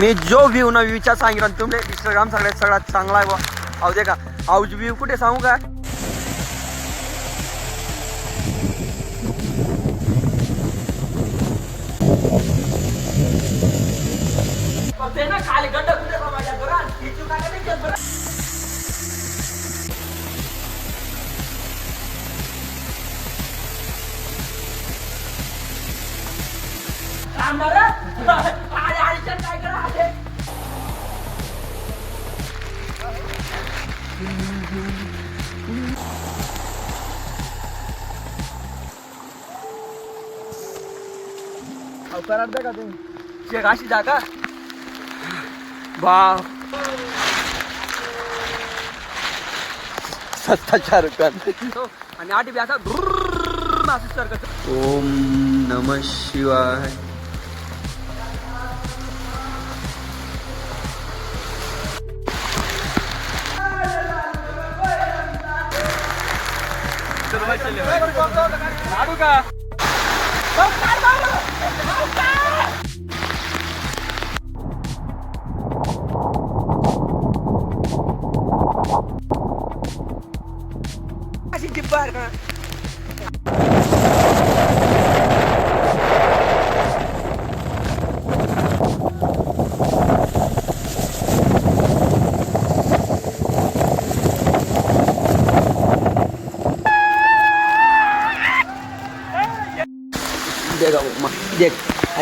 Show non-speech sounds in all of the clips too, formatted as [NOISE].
मी जो व्ह्यू ना व्ह्यूचा सांगितलं तुमचे इंस्टाग्राम सगळ्यात सगळ्यात चांगला आहे बा अहो दे का? आऊज व्ह्यू कुठे सांगू का खाली कराड का तुम्ही. शेख अशी जागा. बाप. सत्ताच्या रुपयात आणि आठी बी असा ओम नम शिवाय. लाडू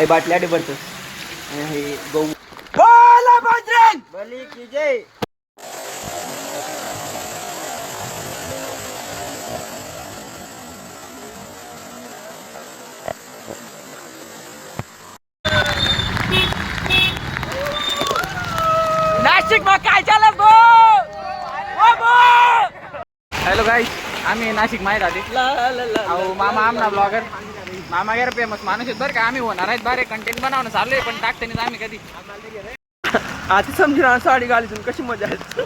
आई बाटल्या डे आणि हे गहू बोला बजरंग बली की जय नाशिक मग काय चालत गो हॅलो गाईस आम्ही नाशिक माहीत आधी अहो मामा आमना ब्लॉगर मामा गेला फेमस माणूस आहेत बरं का. आम्ही होणार आहेत बरे कंटेंट बनवणं चालू आहे पण टाकते नाही आम्ही कधी. [LAUGHS] आता समजून साडी घालीतून कशी मजा आहे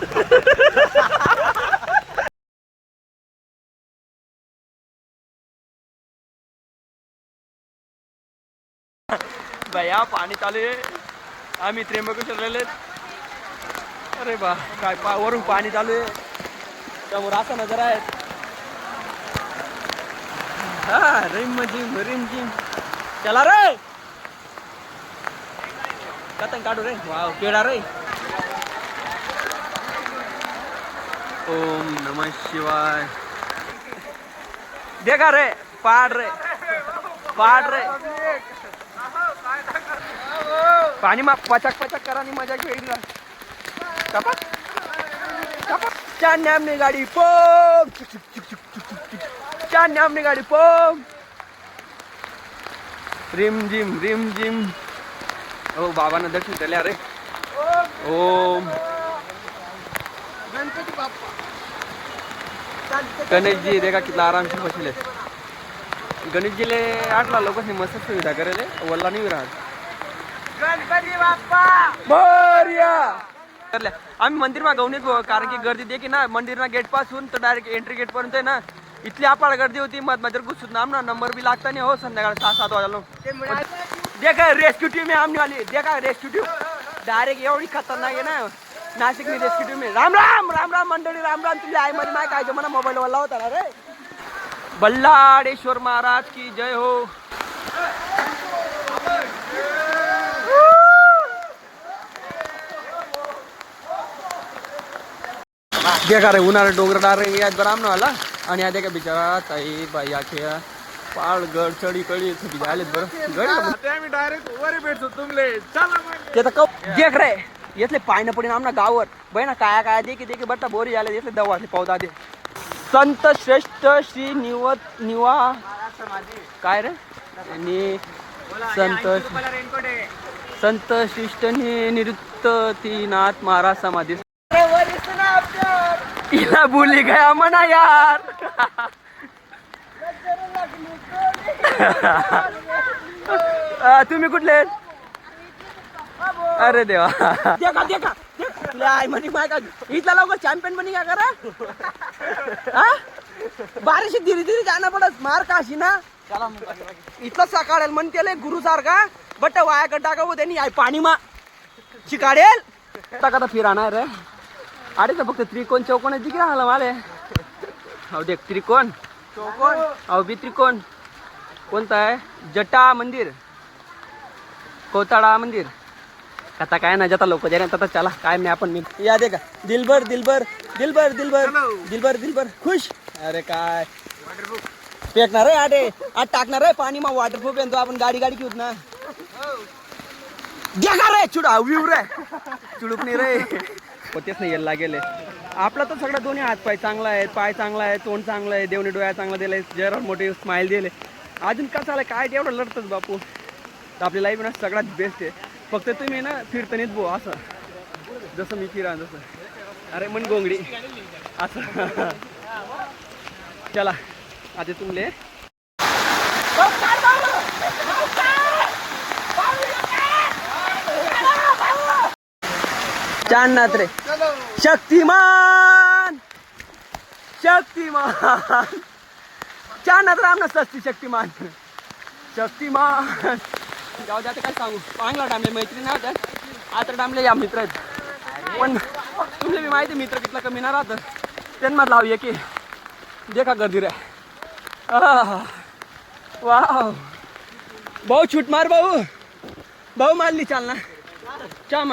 [LAUGHS] भैया पाणी चालू आहे. आम्ही त्र्यंबकेश्वर राहिले अरे बा काय पा वरून पाणी चालू आहे. समोर असा नजर आहे. हा रिम जिम रिम जिम. चला रे. कतंग काढू रे? वाव केडा रे. ओम नम शिवाय. देखा रे पाड रे. पाड रे. पाणी मा पचक पचक करा आणि मजा घेईल कपा कपा चार नामने गाडी. पोम चार नामने गाडी पोम रिम जिम रिम जिम हो बाबांना दर्शन केले अरे. ओम. गणपती बाप्पा. गणेशजी देखा कितना आराम से बसले. गणेश जीले आठला लोकांनी मस्त सुविधा करेल वल्ला नाही राहत. गणपती बाप्पा. आम्ही मंदिर मा गवनीत गो कारण की गर्दी देखी ना मंदिर ना गेटपासून तर डायरेक्ट एंट्री गेट पर्यंत आहे ना. इथली आपाळ गर्दी होती मधमध्ये घुसून नाम ना नंबर बी लागता नाही हो संध्याकाळ सहा सात वाजता देखा रेस्क्यू टीम आहे आमने वाली देखा रेस्क्यू टीम डायरेक्ट एवढी खतरनाक आहे ना. नाशिक मी रेस्क्यू टीम आहे. राम राम राम राम मंडळी राम राम. तुझ्या आई मध्ये माय काय म्हणा मोबाईल वाला होता ना रे. बल्लाडेश्वर महाराज की जय हो. देखा रे उन्हाळा डोंगर डार याद बराम ना आला आणि आता का बिचारा ताई बाई आखे पाळ गड चढी कळी सगळी आलेत बरं। गड आम्ही डायरेक्ट वर भेटतो तुमले। ते तर देख रे येतले पायनं पडीन आमना गावावर बहिणा काय काय देखी देखी बट्टा बोरी आले येतले दवाले पावता दे। संत श्रेष्ठ श्री निवत निवा काय रे? आणि संत संत शिष्ट निवृत्तीनाथ महाराज समाधी तिला बोली गया म्हणा यार. तुम्ही कुठले? अरे देवा. देखा देखा. देखा. म्हणे माय का इथला लवकर चॅम्पियन बनी का करा? बारिश धीरे धीरे जाणं पडत. मार काशी ना. इथलं सकाळेल म्हणते गुरु सारखा. बट वायाकडे टाकावं त्यांनी आय पाणी मा. शिकाडेल. टाका आता कथा फिराणार रे. अरे तर फक्त त्रिकोण चौकोन दिख राहिला माले हो देख त्रिकोण. चौकोन अहो बी त्रिकोण. कोणता आहे? जटा मंदिर. कोताळा मंदिर. आता काय ना जता लोक जाणे तता चला. काय मी आपण मी या दे का. दिलबर दिलबर दिलबर दिलबर दिलबर दिलबर खुश. अरे काय. फेकणार आहे आटे. आज टाकणार आहे पाणी मग वॉटरप्रूफ येतो आपण गाडी गाडी घेऊत ना. घ्या रे चुडा विव रे चुडूक नाही रे. होतेच नाही यायला लागेल आपला तर सगळा दोन्ही हात पाय चांगला आहे पाय चांगला आहे तोंड चांगलं आहे देवणी डोळ्या चांगला दिलाय जरा मोठे स्माईल दिले. अजून कसं आलं काय तेवढं लढतच बापू. तर आपली लाईफ ना सगळ्यात बेस्ट आहे. फक्त तुम्ही ना फिरतानीच बो असं. जसं मी फिरा जसं. अरे मन गोंगडी. असं. [LAUGHS] चला आता तुमले. चांदनाथ रे. शक्तिमान. शक्तिमान. चांदनाथ राम सस्ती शक्तिमान. शक्तिमान. द्या आता काय सांगू? चांगला डामले मैत्रीण नाही होत्या आता डामले या मित्र आहेत. पण तुमले मी माहिती मित्र कितला कमी ना राहतं. त्यांना लाव ये की देखा गर्दी रे. वाव. भाऊ, छूट मार भाऊ. भाऊ मारली चाल ना चा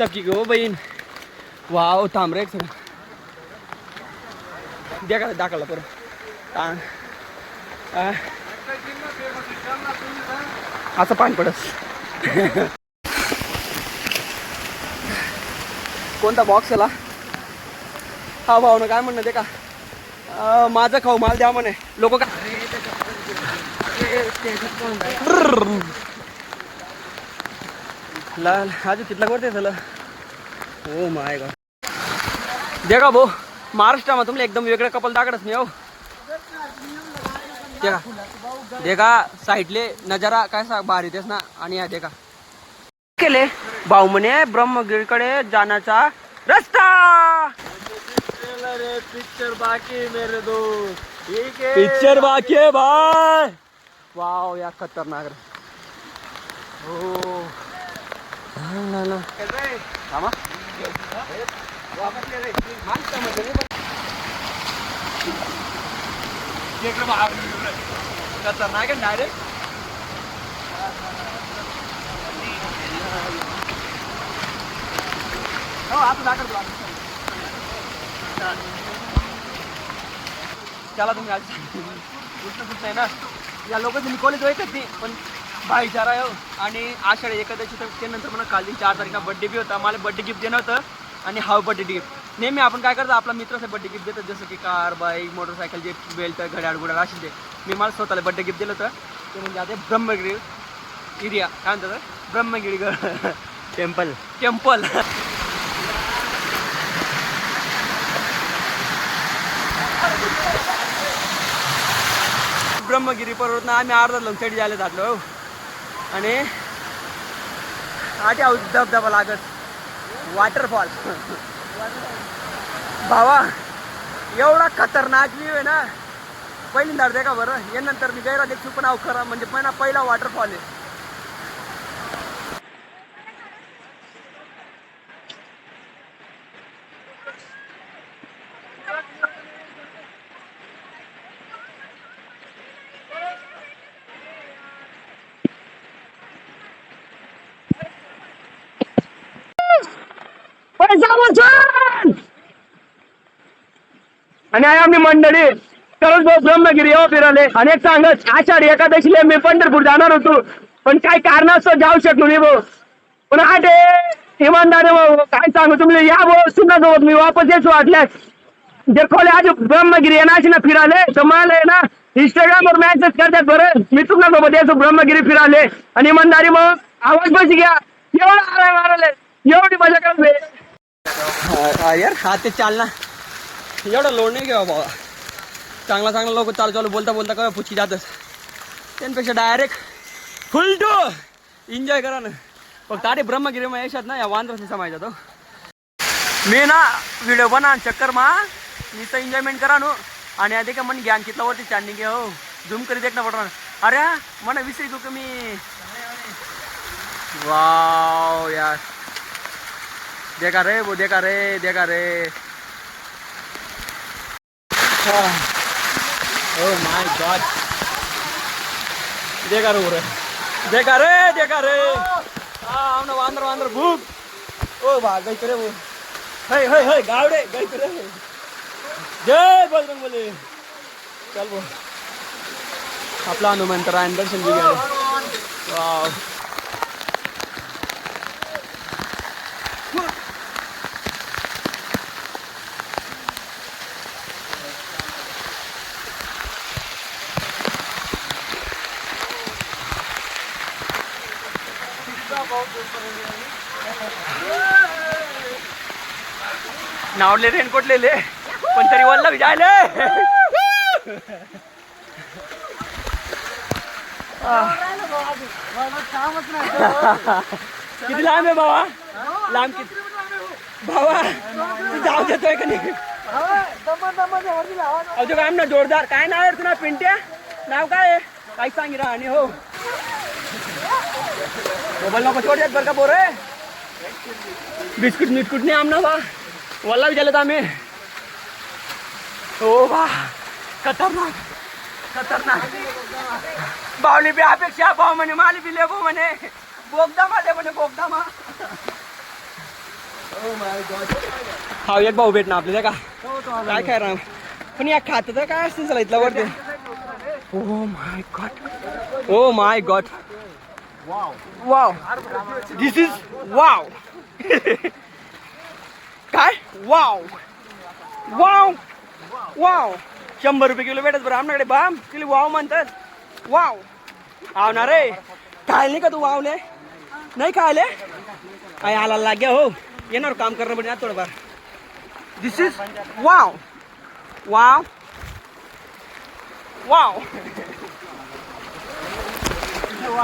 तकी गो बहीण. वाव थांब रे एक सगळं देखा दाखवला परत. असं पाणी पडस कोणता बॉक्स आला हा भाऊ ना काय म्हणणं ते का? माझं खाऊ माल द्या म्हणे. लोक का? लाल आज तिथला करते झालं हो माय गॉड देखा भाऊ महाराष्ट्रामध्ये तुमले एकदम वेगळं कपल दाखडच नाही हो. देखा देखा साईडले नजारा काय सांग भारी तेच ना आणि या देखा. केले भाऊ म्हणे ब्रह्मगिरीकडे जाण्याचा रस्ता. पिक्चर बाकी मेरे दोस्त ठीक पिक्चर बाकी आहे भाई. वाव या खतरनाक रे. हो. खतरनाक आहे डायरेक्ट हो तू. त्याला तुम्ही आज. गोष्ट नाही ना. या लोकांचं मी कॉलेज ऐकत नाही पण भाईचारा आहे हो. आणि आषाढ एकादशी तर त्यानंतर मला काल चार तारखेला बड्डे बी होता. मला बड्डे गिफ्ट देणं होतं आणि हा बड्डे गिफ्ट नेहमी आपण काय करतो आपला मित्रासाठी बड्डे गिफ्ट देतो जसं की कार बाईक मोटरसायकल जे बेल्ट घड्याळ गुड्याळ असेल ते. मी मला स्वतःला बड्डे गिफ्ट दिलं होतं. ते म्हणजे आता ब्रह्मगिरी एरिया. काय म्हणतात ब्रह्मगिरी टेम्पल टेम्पल ब्रह्मगिरी पर्वत आम्ही अर्धा चढी जायला जातलो हो. आणि आधी आहोत धबधबा लागत. वॉटरफॉल भावा एवढा खतरनाक व्ह्यू आहे ना. पहिल्यांदा दे का बरं? यानंतर मी गैरा देखील पण अवखरा म्हणजे पण पहिला वॉटरफॉल आहे. आणि आहे आम्ही मंडळी. तरुण भाऊ ब्रह्मगिरी हो फिराले आणि एक सांगत आषाढी एकादशीला मी पंढरपूर जाणार होतो. पण काही कारणास्तव जाऊ शकलो नाही भाऊ. पण आठ इमानदार भाऊ काय सांगू तुम्ही? या भाऊ सुद्धा सोबत मी वापस यायचो वाटल्यास. जे खोले आज ब्रह्मगिरी येणार ना फिराले तर मला ना इंस्टाग्राम वर मॅसेज करतात बरं. मी तुमच्यासोबत यायचो ब्रह्मगिरी फिराले आणि इमानदारी मग आवाज बस घ्या. एवढा आलाय एवढी मजा करते यार हा ते चालना. एवढं लोड नाही घ्यावा बाबा. चांगला चांगला लोक चालू चालू बोलता बोलता काय पुचकी जातच. त्यांपेक्षा डायरेक्ट फुल टू एन्जॉय करा ना. फक्त अरे ब्रह्मगिरी मग यशात ना या वांद्रस समायचा तो हो. मी ना व्हिडिओ बना चक्कर मा. मी तर एन्जॉयमेंट करा नो. आणि आधी का मन ज्ञान कितला वरती चांदणी घे हो. झूम करी देख ना पडणार अरे हा, मला विसरी तू कमी वाव यार. देखा रे वो देखा रे देखा रे. ओ माय गॉड देखा रे रे देखा रे देखा रे हा आमना वांदर वांदर भूक ओ बा गई करे वो हय हय हय गावडे गई करे जय बजरंग बली चल वो आपला हनुमंतरायण दर्शन बी घ्या वाव नावले रेनकोट लिहिले पण तरी वल्ल जायले किती लांब आहे बाबा लांब किती? बाबा जाऊ देतोय का नाही? अजून काम ना जोरदार. काय नाव आहे तुला? पिंट्या? नाव काय आहे? काय सांगिरा आणि हो. मोबाईल नको छोट येत बरं का बोर बिस्कुट बिस्कुट नाही आमना बा. वल्ला विचारलं आम्ही. हो बा. खतरनाक खतरनाक. बावली बी अपेक्षा भाऊ म्हणे माली बी लेबो म्हणे. बोगदामा दे म्हणे बोगदामा. हा एक भाऊ भेट ना आपले का? काय काय राम. पण या खात तर काय असतं चला इथला वरती? ओ my god oh my god wow this is wow काय? वाव वाव वाव शंभर रुपये किलो भेटत बरं आमच्याकडे बाम किलो वाव म्हणतात. वाव आवणार रे खायला नाही का तू वावले नाही खायले? काय आला लाग्या हो. येणार काम करणं पडेल थोडंफार. This is wow wow wow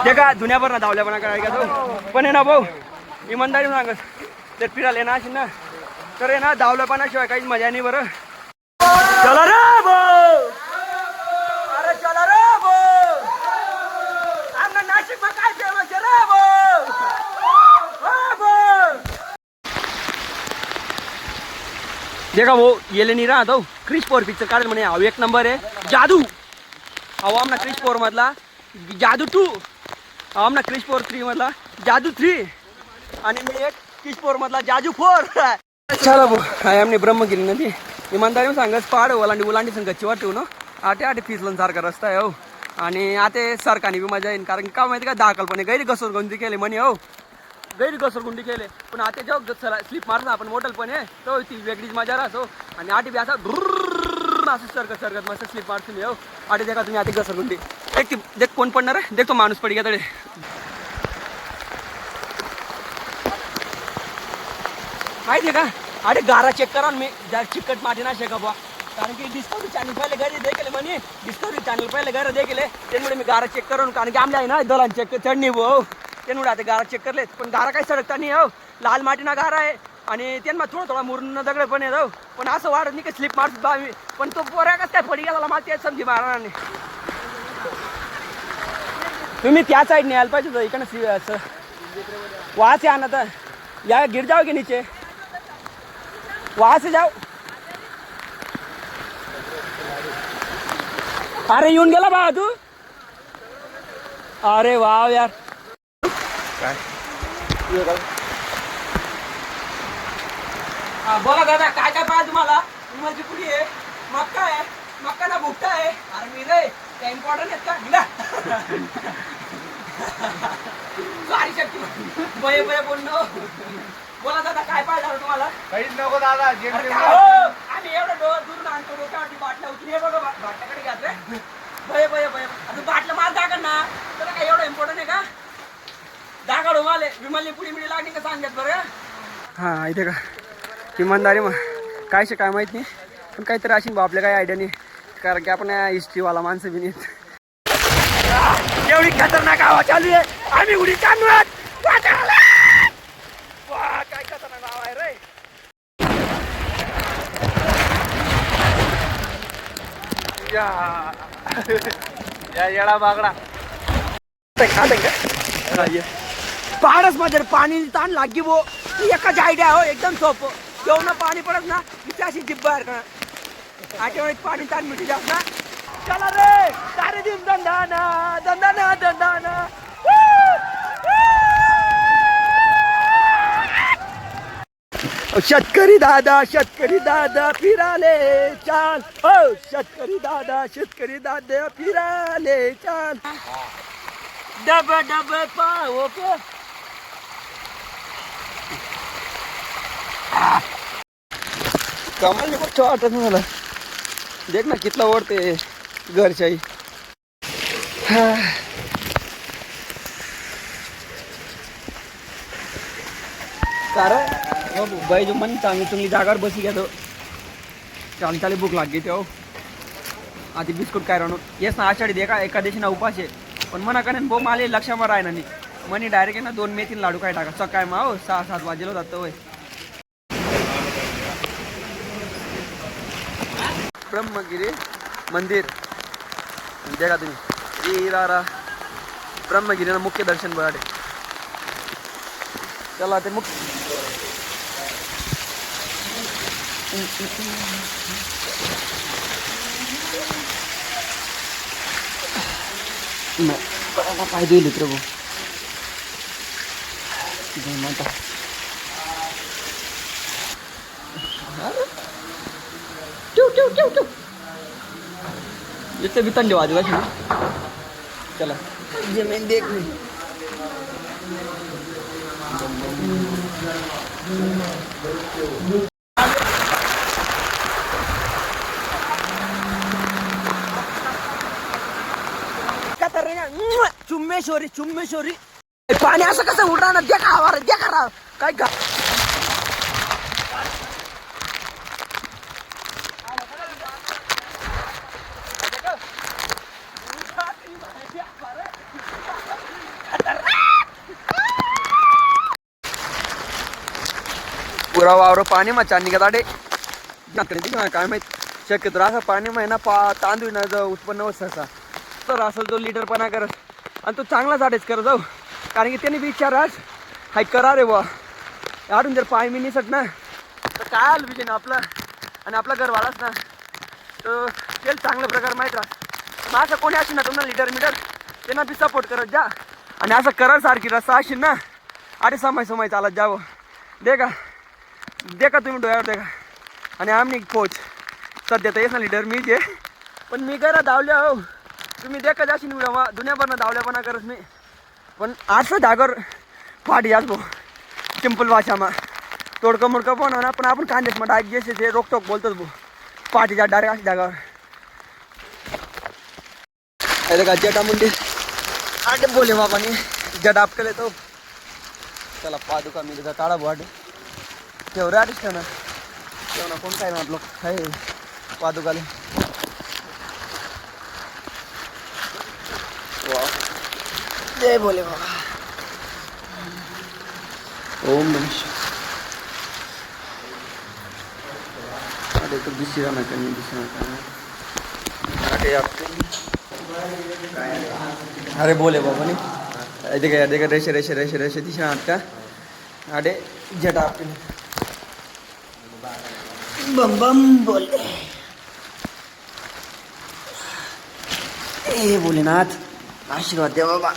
जे का दुनियाभर ना धावल्या पण काय का तो पण आहे ना भाऊ इमानदारी सांगत. ते फिरायला ना अशी ना तर आहे ना धावल्यापणाशिवाय काहीच मजा नाही बरं. चला रे भाऊ. अरे चला रे भाऊ. आमना नाशिक में काय फेमस आहे रे भाऊ. हा भाऊ. देखा वो येले नहीं रहा तो क्रिश पोर पिक्चर काढेल म्हणे. हा एक नंबर आहे. जादू. अहो आमना क्रिश पोर मधला जादू टू. आम आमना क्रिश फोर थ्री मधला. जादू थ्री आणि मी एक क्रिश फोर मधला जादू फोर चला भाऊ हाय आमने ब्रह्मगिरी नदी. इमानदारी सांगस पहाड ओलांडी ओलांडी संघ गच्ची वाटू ना. आटे आटे फिसलन सारखा रस्ता आहे हो. आणि आता सरकारने बी मजा येईन कारण का माहिती का? दहा कल्पने गैरी घसरगुंडी केले म्हणे हो. गैर घसरगुंडी केले. पण आता जेव्हा स्लिप मारला आपण मोठलपणे तो ती वेगळीच मजा राहतो हो. आणि आटे बी असा असं सरकत सरकत मस्त स्लिप मारतो मी हो. आटे देखा तुम्ही आधी घसरगुंडी देख ती देख कोण पडणार आहे देख तो माणूस पडी तडे माहिती आहे का अरे गारा चेक करा मी। चिकट माटी ना शेका बुवा कारण की डिस्कवरी चॅनल पहिले घरी देखले म्हणे डिस्कवरी चॅनल पहिले घरी देखले त्यामुळे मी गारा चेक करून कारण की आमल्या आहे ना दलान चेक चढणी भाऊ त्यामुळे आता गारा चेक करले पण गारा काही सडकता नाही हो लाल मातीना गारा आहे आणि त्यांना थोडा थोडा मुरून दगड पण येतो पण असं वाढत नाही का स्लिप मारत बा पण तो पोऱ्या कसं काय पडी गेला माती आहे समजी मारणार नाही तुम्ही त्या साईडने यायला पाहिजे होतं. इकडनं सी- असं. वास या ना तर या गिर जाओगे नीचे. वास जाओ अरे येऊन गेला बा तू. अरे वाव यार. हा, बोला दादा काय काय पाहिजे तुम्हाला? तुम्हाला कुठे आहे? मक्का आहे? मक्का ना भुकटा आहे? अरे मी रे त्या इम्पॉर्टंट आहेत का? हिला सॉरी शक्ती बये बये बोलणं बोला दादा काय पाहिजे झालं तुम्हाला? काहीच नको दादा अरे जेम काय हो? आम्ही एवढं डोळ दूर आणतो डोक्यावरती बाटल्या उचलून हे बघा बा- बाटल्याकडे रे बये बये बये आता बाटलं मार जागा ना. त्याला काय एवढं इम्पॉर्टंट आहे का? दागा डोमाले विमलनी पुढी मिळी लागली का सांगत बरं? हा इथे का. इमानदारी मग काय शे काय माहीत नाही. पण काहीतरी अशी बा आपल्या काही आयडिया नाही. कारण की आपण हिस्ट्रीवाला माणसं बी नाहीत. एवढी खतरनाक आवाज चालू आहे. आम्ही उडी चालू काय खतरनाक आहे रे. या. या येडा बागडा. पहाडच माझ्या पाणी ताण लागी बो एकच आयडिया हो एकदम सोपं. जेवण पाणी पडत ना इथे अशी जिब्बा बाहेर आठवड्यात पाणी ताण मिठी जास्त ना. चला रे तारे दिन दंडाना दंडाना दंडाना. शेतकरी दादा शेतकरी दादा फिराले चाल. हो शेतकरी दादा शेतकरी दादा फिराले चाल. डब डब पाओ पे. कमाल नाही वाटत मला. देख ना कितला ओढते घरच्याही कारण हो, बाई जो मन चांगली चांगली जागावर बसी घेतो चाल चाली भूक लागली ते हो. आधी बिस्कुट काय राहणं येस ना आषाढी दे का एकादशी ना उपास आहे. पण मना का भाऊ मला लक्षावर राहिना नाही. म्हणे डायरेक्ट आहे ना दोन मेथीन लाडू काय टाका. सकाळ मा हो सहा सात वाजेला जातो होय. ब्रह्मगिरी मंदिर दे का तुम्ही इरारा ब्रह्मगिरीला मुख्य दर्शन बघा चला ते मुख्य पाय दिले प्रभू जय माता टू टू टू टू इथे भी थंडी वाजू कशी चला जमीन देख ली चुम्मेश्वरी चुम्मेश्वरी पाणी असं कसं उडणार ना देखा आवार देखा राव काय गा पुरा वावर पाणी मग चांदी का ताडे काय माहीत शक्यतो असं पाणी ना पा तांदूळ ना जाऊ उत्पन्न होत सहसा तर असेल तो लिटरपणा करत आणि तो चांगला झाडेच करत जाऊ कारण की त्याने बी विचार आज हाय करा रे बा आडून जर पाय मी निसट ना तर काय आलं विजय ना आपलं आणि आपला घर वालाच ना। तर तेल चांगल्या प्रकारे माहीत राहा मग असं कोणी असेल ना तुम्हाला लिटर मीटर त्यांना बी सपोर्ट करत जा। आणि असं करार सारखी रस्ता असेल ना। अरे समय समय चालत जावं दे का देखा तुम्ही डोळ्यावर देखा. आणि आम्ही पोच. सध्या तर येस ना लिडर मीच आहे. पण मी करा धावल्या हो तुम्ही देखा जाशील मी दुनियाभरनं धावल्यापणा करत मी. पण असं धागर पाठी याच भाऊ सिंपल भाषामा. तोडकं मोडकं पण होणार पण आपण कांदेच मग डायरेक्ट जसे ते रोकटोक बोलतोच भाऊ पाठीच्या डायरेक्ट अशी धागावर. अरे का जटा मुंडी. आठ बोले बाबाने. जटा आपकले तो. चला पादुका मी तुझा काढा भाट तेवढं आलीस ना तेवढा कोण काय म्हटलं? काय पादुकाले वा जय बोले बाबा. ओम नम अरे तो दिसरा ना कहीं दिसरा का अरे आप अरे बोले बाबा ने देखा देखा रेशे रेशे रेशे रेशे दिशा हाथ का। अरे जटा आपके बम बम बोले ए भोलेनाथ आशीर्वाद दे बाबा।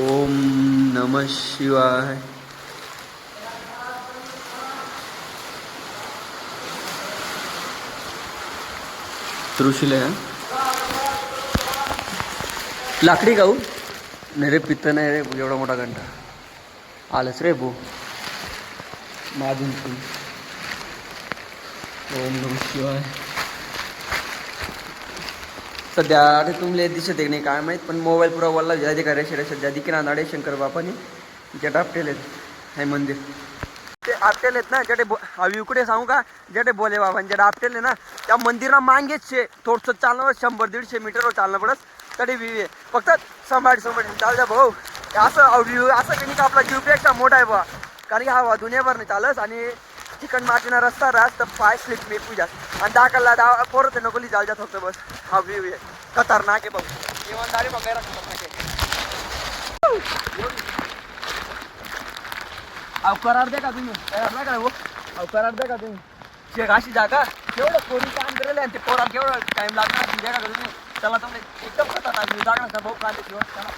ओम नमः शिवाय। त्रुशील लाकडी गाऊ नाही रे पित्त नाही रे एवढा मोठा घंटा. आलंच रे भो माझून ओम नम शिवाय. सध्या अरे तुमले दिसत आहे नाही काय माहीत पण मोबाईल पुरा वल्ला ज्या का रेषे सध्या दिकिना नाडे शंकर बापाने जे आपटेल हे मंदिर. ते आपटेल आहेत ना जेडे हवी उकडे सांगू का? जटे बोले बाबा जेडे आपटेल आहे ना त्या मंदिरा मागेच शे थोडंसं चालणं शंभर दीडशे मीटरवर चालणं पडत तरी व्ही फक्त संभाट संभाट चाल जा भाऊ. असं व्ह्यू असं की नाही का आपला जीवपेक्षा मोठा आहे बा कारण की हा दुनियाभर नाही चालस आणि चिकन मातीना रस्ता राहत तर पाय स्लिप मी पूजा आणि दाखलला दा पोरत नकोली जाल जात फक्त बस. हा व्ह्यू आहे खतरनाक आहे भाऊ. इमानदारी वगैरह खतरनाक आहे. अहो करार द्या का तुम्ही? करार का हो अहो करार द्या का तुम्ही? शेख अशी जागा केवढं कोणी काम करेल आणि ते पोरा केवढं टाइम लागणार? द्या का तुम्ही? चला तुम्ही एकदम खतरनाक मी जागा नसता भाऊ कांदे शिवाय चला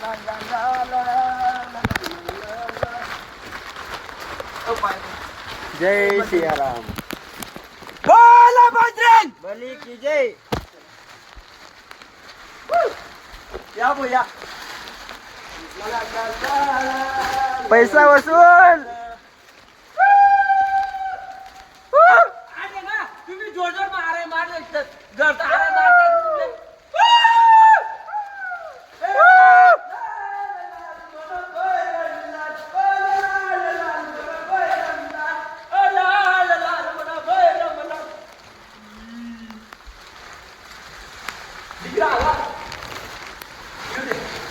ला, ला, ला, ला, ला, ला, ला. ओ, पाय. जय सियाराम बोला बजरंग बली की जय या भाऊ या पैसा वसूल तुम्ही जोर जोर मारे मारले घर तर हारे मारताय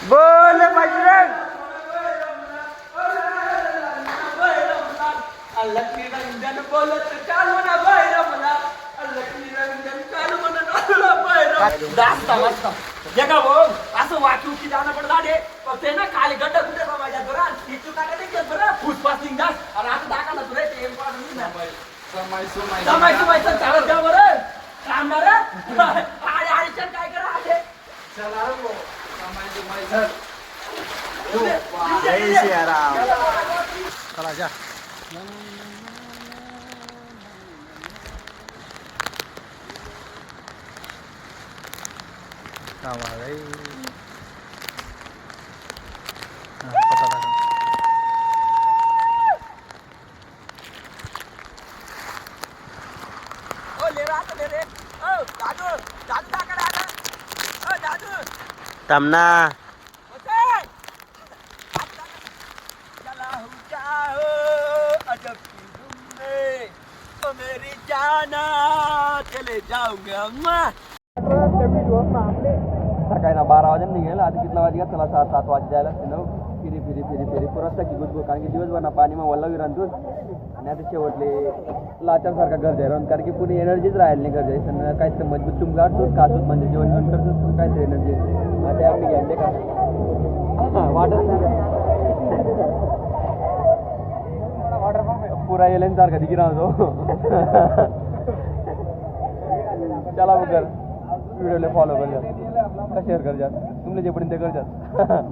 बोल बजरंग लक्ष्मी रंजन बोलत चालू ना बैर मला लक्ष्मी रंजन चालू म्हणा बैर जास्त मस्त जगा भाऊ असं वाचू की जाणं पण झाले फक्त आहे ना खाली गड्डा कुठे समाजात बरं तिचू टाका ते बरं फुसपासिंग जास आणि आता टाका ना तुला ते समय सुमाय जमायचं माहिती चालत द्या बरं कामणार आणि आयुष्यात काय करा आले जय सियाराम चला जा ओ ले रहा ले रे ओ दादू दादू टाका दादा ओ दादू तमना होते चला हो जाओ अजब की धुन में ओ मेरी जाना चले जाऊंगे अम्मा सकाळी ना बारा वाजता निघेल आता कितला वाजता चला सात सात वाजता जायला असते ना फिरी फिरी फिरी. पुरस्ता की सकी कारण की दिवसभर ना पाणी मग वल्ला विरांतून आणि आता शेवटले लाचारसारखा गरज आहे कारण की पुणे एनर्जीच राहिली नाही गरज आहे काहीतरी मजबूत तुम गाठतोच म्हणजे जेवण जेवण करतोच काहीतरी एनर्जी आता आपली घ्यायचे का वाटत नाही [LAUGHS] पुरा येलेन सारखा दिगी राहतो. [LAUGHS] चला मग कर व्हिडिओला फॉलो कर जा शेअर कर जा तुमले जे पण ते कर जा [LAUGHS]